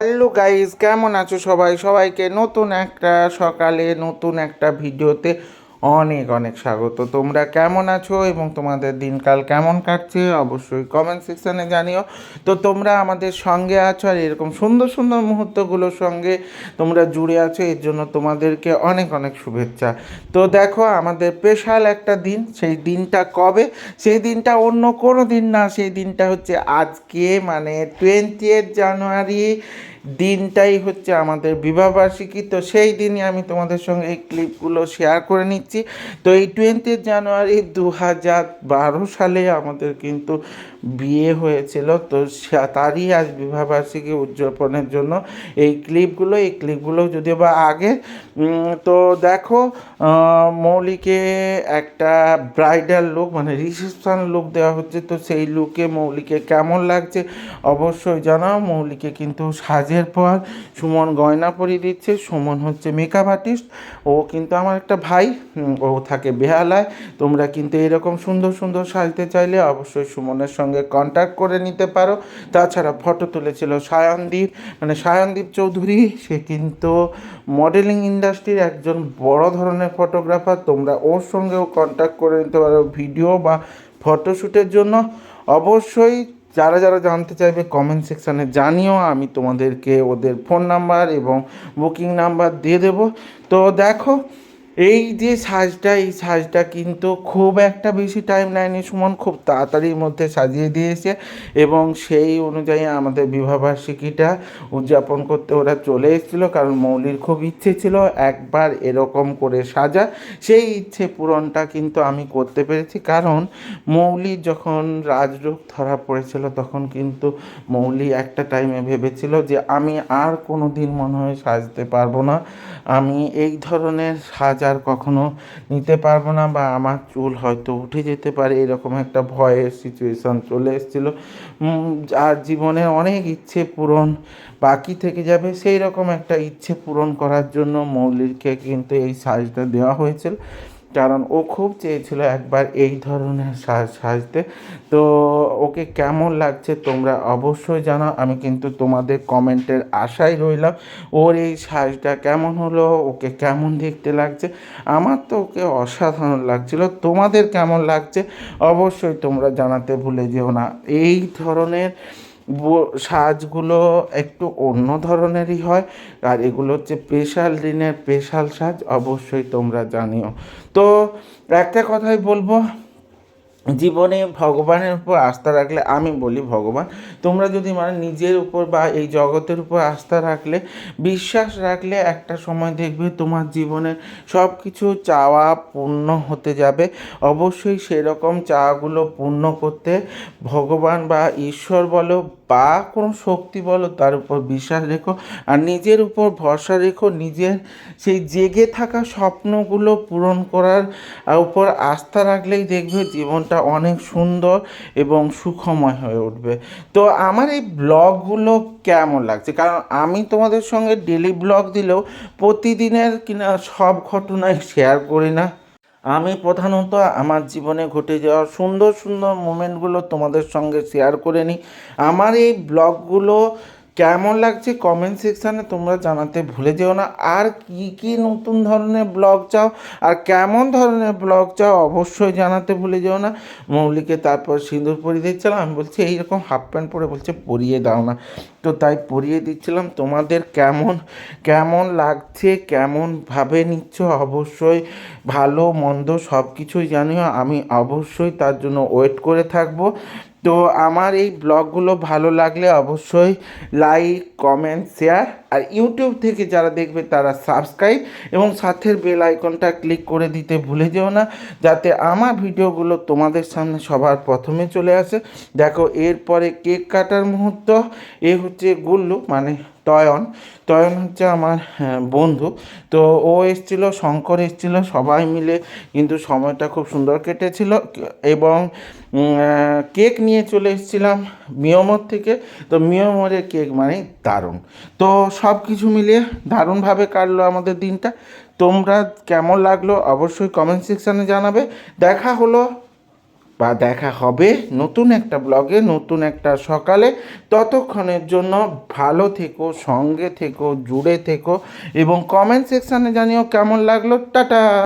Hello guys কেমন আছো সবাই? সবাইকে নতুন একটা সকালে নতুন একটা ভিডিওতে অনেক অনেক স্বাগত। তোমরা কেমন আছো এবং তোমাদের দিনকাল কেমন কাটছে অবশ্যই কমেন্ট সেকশানে জানিও। তো তোমরা আমাদের সঙ্গে আছো আর এরকম সুন্দর সুন্দর মুহূর্তগুলোর সঙ্গে তোমরা জুড়ে আছো, এর জন্য তোমাদেরকে অনেক অনেক শুভেচ্ছা। তো দেখো, আমাদের স্পেশাল একটা দিন, সেই দিনটা কবে? সেই দিনটা অন্য কোনো দিন না, সেই দিনটা হচ্ছে আজকে মানে টোয়েন্টি জানুয়ারি দিনটাই হচ্ছে আমাদের বিবাহবার্ষিকী। তো সেই দিনই আমি তোমাদের সঙ্গে এই ক্লিপগুলো শেয়ার করে নিচ্ছি। তো এই টোয়েন্টি জানুয়ারি দু হাজার বারো সালে আমাদের কিন্তু বিয়ে হয়েছিল। তো তারই আজ বিবাহবার্ষিকী উদযাপনের জন্য এই ক্লিপগুলো এই ক্লিপগুলো যদিও বা আগে তো দেখো মৌলিকে একটা ব্রাইডাল লুক মানে রিসেপশন লুক দেওয়া হচ্ছে। তো সেই লুকে মৌলিকে কেমন লাগছে? অবশ্যই জানাও। মৌলিকে কিন্তু সাজের পর সুমন গয়না পরিয়ে দিচ্ছে। সুমন হচ্ছে মেকআপ আর্টিস্ট ও কিন্তু আমার একটা ভাই ও থাকে বেহালায়। তোমরা কিন্তু এরকম সুন্দর সুন্দর সাজতে চাইলে অবশ্যই সুমনের সঙ্গে কন্ট্যাক্ট করে নিতে পারো। তাছাড়া ফটো তুলেছিল সায়নদীপ। মানে সায়নদীপ চৌধুরী, সে কিন্তু মডেলিং ইন্ডাস্ট্রির একজন বড় ধরনের ফটোগ্রাফার তোমরা ওর সঙ্গেও কন্ট্যাক্ট করে নিতে পারো ভিডিও বা ফটোশ্যুটের জন্য। অবশ্যই যারা যারা জানতে চাইবে কমেন্ট সেকশানে জানিও, আমি তোমাদেরকে ওদের ফোন নাম্বার এবং বুকিং নাম্বার দিয়ে দেবো। তো দেখো এই যে সাজটা, এই সাজটা কিন্তু খুব একটা বেশি টাইম নেয়নি। সুমন খুব তাড়াতাড়ির মধ্যে সাজিয়ে দিয়েছে এবং সেই অনুযায়ী আমাদের বিবাহবার্ষিকীটা উদযাপন করতে ওরা চলে এসেছিল কারণ মৌলির খুব ইচ্ছে ছিল একবার এরকম করে সাজা। সেই ইচ্ছে পূরণটা কিন্তু আমি করতে পেরেছি কারণ মৌলি যখন রাজরোগ ধরা পড়েছিল তখন কিন্তু মৌলি একটা টাইমে ভেবেছিল যে আমি আর কোনো দিন মনে হয় সাজতে পারব না। আমি এই ধরনের সাজ আর কখনো নিতে পারব না বা আমার চুল হয়তো উঠে যেতে পারে, এরকম একটা ভয়ের সিচুয়েশান চলে এসেছিল। আর জীবনে অনেক ইচ্ছে পূরণ বাকি থেকে যাবে সেই রকম একটা ইচ্ছে পূরণ করার জন্য মৌলিককে কিন্তু এই সাজটা দেওয়া হয়েছিল। কারণ ও খুব চেয়েছিল একবার এই ধরনের সাজ সাজতে। তো ওকে কেমন লাগছে তোমরা অবশ্যই জানাও। আমি কিন্তু তোমাদের কমেন্টের আশায় রইলাম। ওর এই সাজটা কেমন হলো? ওকে কেমন দেখতে লাগছে? আমার তো ওকে অসাধারণ লাগছিল। তোমাদের কেমন লাগছে? অবশ্যই তোমরা জানাতে ভুলে যেও না। এই ধরনের সাজগুলো একটু অন্য ধরনেরই হয়, আর এগুলো হচ্ছে স্পেশাল দিনের স্পেশাল সাজ, অবশ্যই তোমরা জানিও। তো একটা কথাই বলব, জীবনে ভগবানের উপর আস্থা রাখলে, আমি বলি ভগবান, তোমরা যদি মানে নিজের উপর বা এই জগতের উপর আস্থা রাখলে, বিশ্বাস রাখলে একটা সময় দেখবে তোমার জীবনে সব কিছু চাওয়া পূর্ণ হতে যাবে। অবশ্যই সেরকম চাওয়াগুলো পূর্ণ করতে ভগবান বা ঈশ্বর বলো বা কোনো শক্তি বলো, তার উপর বিশ্বাস রেখো, আর নিজের উপর ভরসা রেখো, নিজের সেই জেগে থাকা স্বপ্নগুলো পূরণ করার উপর আস্থা রাখলেই দেখবে জীবনটা অনেক সুন্দর এবং সুখময় হয়ে উঠবে। তো আমার এই ব্লগগুলো কেমন লাগছে? কারণ আমি তোমাদের সঙ্গে ডেলি ব্লগ দিলেও প্রতিদিনের কিনা সব ঘটনাই শেয়ার করি না। আমি প্রধানত আমার জীবনে ঘটে যাওয়া সুন্দর সুন্দর মুমেন্টগুলো তোমাদের সঙ্গে শেয়ার করে নিই। আমার এই ব্লগগুলো কেমন লাগছে কমেন্ট সেকশানে তোমরা জানাতে ভুলে যেও না। আর কি কি নতুন ধরনের ব্লগ চাও আর কেমন ধরনের ব্লগ চাও অবশ্যই জানাতে ভুলে যেও না। মৌলিকে তারপর সিঁদুর পরিয়ে দিচ্ছিলাম, আমি বলছি এইরকম হাফ প্যান্ট পরে বলছে, পরিয়ে দাও না। তো তাই পরিয়ে দিচ্ছিলাম। তোমাদের কেমন কেমন লাগছে কেমনভাবে নিচ্ছ অবশ্যই ভালো, মন্দ সব কিছুই জানিও। আমি অবশ্যই তার জন্য ওয়েট করে থাকব। তো আমার এই ব্লগগুলো ভালো লাগলে অবশ্যই লাইক কমেন্ট শেয়ার আর ইউটিউব থেকে যারা দেখবে তারা সাবস্ক্রাইব এবং সাথের বেল আইকনটা ক্লিক করে দিতে ভুলে যেও না যাতে আমার ভিডিওগুলো তোমাদের সামনে সবার প্রথমে চলে আসে। দেখো এরপরে কেক কাটার মুহূর্ত এ হচ্ছে গুল্লু মানে তয়ন। তয়ন হচ্ছে আমার হ্যাঁ, বন্ধু। তো ও এসেছিল শঙ্কর এসেছিল সবাই মিলে কিন্তু সময়টা খুব সুন্দর কেটেছিল এবং কেক নিয়ে চলে এসেছিলাম মিয়মর থেকে। তো মিয়মরের কেক মানে দারুণ। তো সব কিছু মিলিয়ে দারুণভাবে কাটলো আমাদের দিনটা। তোমরা কেমন লাগল অবশ্যই কমেন্ট সেকশানে জানাবে। দেখা হলো বা দেখা হবে নতুন একটা ব্লগে নতুন একটা সকালে। ততক্ষণের জন্য ভালো থেকো, সঙ্গে থেকো, জুড়ে থেকো এবং কমেন্ট সেকশানে জানিও কেমন লাগল। টাটা!